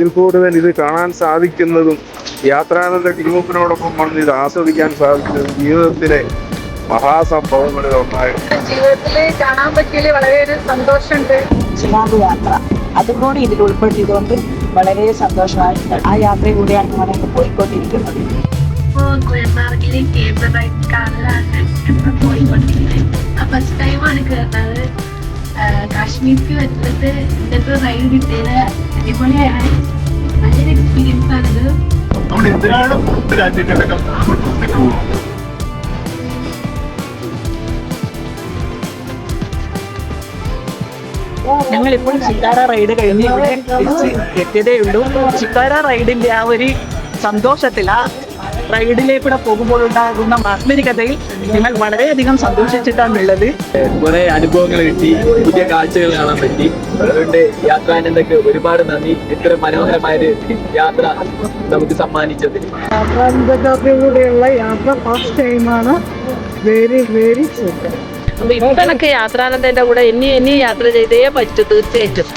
ഇതിൽ കൂടുതൽ ഇത് കാണാൻ സാധിക്കുന്നതും യാത്രാനന്ദ ടീമുപ്പിനോടൊപ്പം വന്ന് ഇത് ആസ്വദിക്കാൻ സാധിക്കുന്നതും ജീവിതത്തിലെ മഹാസംഭവങ്ങളിൽ ഒന്നായി. ജീവിതത്തിൽ കാണാൻ പറ്റിയതിൽ വളരെ ഒരു സന്തോഷമുണ്ട്. ചിനാബ് യാത്ര. അതും കൂടി ഇതിൽ ഉൾപ്പെടുത്തിയതുകൊണ്ട് വളരെ സന്തോഷമായിട്ടുണ്ട്. ആ യാത്ര നമ്മൾ പോയിക്കൊണ്ടിരിക്കുന്നത്. ഇപ്പോൾ ഗുൽമാർഗിലെ കേബിൾ റൈഡ് കാറിലാണ് നമ്മൾ പോയിക്കൊണ്ടിരിക്കുന്നത്. ഫസ്റ്റ് ടൈമാണ് കയറുന്നത് കാശ്മീർക്ക് വരുന്നത് ഇന്നത്തെ റൈഡ് കിട്ടിയത് ഞങ്ങൾ ഇപ്പോൾ ചിക്കാര റൈഡ് കഴിഞ്ഞ് ഇവിടെ എത്തിയതേ ഉള്ളൂ. ചിക്കാര റൈഡിന്റെ ആ ഒരു സന്തോഷത്തിൽ ആ റൈഡിലേക്കൂടെ പോകുമ്പോൾ ഉണ്ടാകുന്ന മാത്മരികതയിൽ നിങ്ങൾ വളരെയധികം സന്തോഷിച്ചിട്ടാണുള്ളത്. കുറെ അനുഭവങ്ങൾ കിട്ടി പുതിയ കാഴ്ചകൾ കാണാൻ പറ്റി. അതുകൊണ്ട് യാത്രാനന്ദക്ക് ഒരുപാട് നന്ദി. ഇത്ര മനോഹരമായ ഒരു യാത്ര നമുക്ക് സമ്മാനിച്ചതിൽ യാത്രാനന്ദൂടെയുള്ള യാത്ര ഫസ്റ്റ് ടൈമാണ് വെരി വെരി സൂപ്പർ അപ്പൊ ഇപ്പൊ എനിക്ക് യാത്രാനന്ദന്റെ കൂടെ ഇനി ഇനി യാത്ര ചെയ്തേ പറ്റൂ തീർച്ചയായിട്ടും.